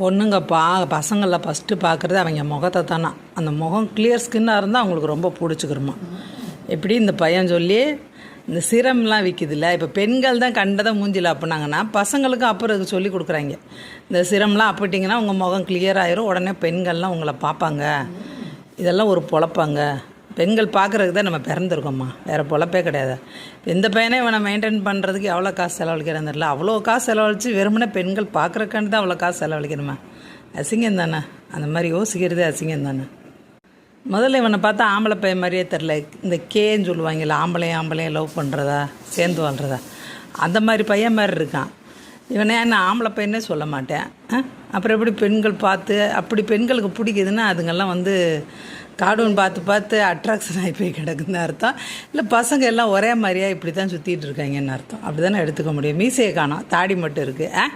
பொண்ணுங்க பா பசங்களில் ஃபஸ்ட்டு பார்க்குறது அவங்க முகத்தை தானா. அந்த முகம் கிளியர் ஸ்கின்னாக இருந்தால் அவங்களுக்கு ரொம்ப பிடிச்சிக்கிறோமா எப்படி இந்த பையன் சொல்லி இந்த சிரம்லாம் விற்கிதுல்ல இப்போ பெண்கள் தான் கண்டதை மூஞ்சில் அப்புனாங்கன்னா பசங்களுக்கு அப்புறம் இதுக்கு சொல்லி கொடுக்குறாங்க. இந்த சிரம்லாம் அப்படிட்டிங்கன்னா உங்கள் முகம் கிளியர் ஆயிரும் உடனே பெண்கள்லாம் உங்களை பார்ப்பாங்க. இதெல்லாம் ஒரு பொழப்பாங்க. பெண்கள் பார்க்குறதுக்கு தான் நம்ம பிறந்திருக்கோம்மா. வேறு பொழப்பே கிடையாது. இந்த பையனே இவனை மெயின்டைன் பண்ணுறதுக்கு எவ்வளோ காசு செலவழிக்கிறேன்னு தெரியல. அவ்வளோ காசு செலவழித்து வெறுமனே பெண்கள் பார்க்குறக்காண்டி தான் அவ்வளோ காசு செலவழிக்கணுமா அசிங்கம் தானே. அந்த மாதிரி யோசிக்கிறதே அசிங்கம் தானே. முதல்ல இவனை பார்த்தா ஆம்பளை பையன் மாதிரியே தெரில இந்த கேன்னு சொல்லுவாங்கல்ல ஆம்பளையும் ஆம்பளையும் லவ் பண்ணுறதா சேர்ந்து வாழ்கிறதா அந்த மாதிரி பையன் மாதிரி இருக்கான். இவனே நான் ஆம்பளை பையனே சொல்ல மாட்டேன். அப்புறம் எப்படி பெண்கள் பார்த்து அப்படி பெண்களுக்கு பிடிக்குதுன்னா அதுங்கெல்லாம் வந்து கார்டூன் பார்த்து பார்த்து அட்ராக்ஷன் ஆகி போய் கிடக்குன்னு அர்த்தம். இல்லை பசங்க எல்லாம் ஒரே மாதிரியா இப்படி தான் சுற்றிட்டு இருக்காங்கன்னு அர்த்தம். அப்படி தானே எடுத்துக்க முடியும். மீசையை காணோம். தாடி மட்டும் இருக்குது ஆ?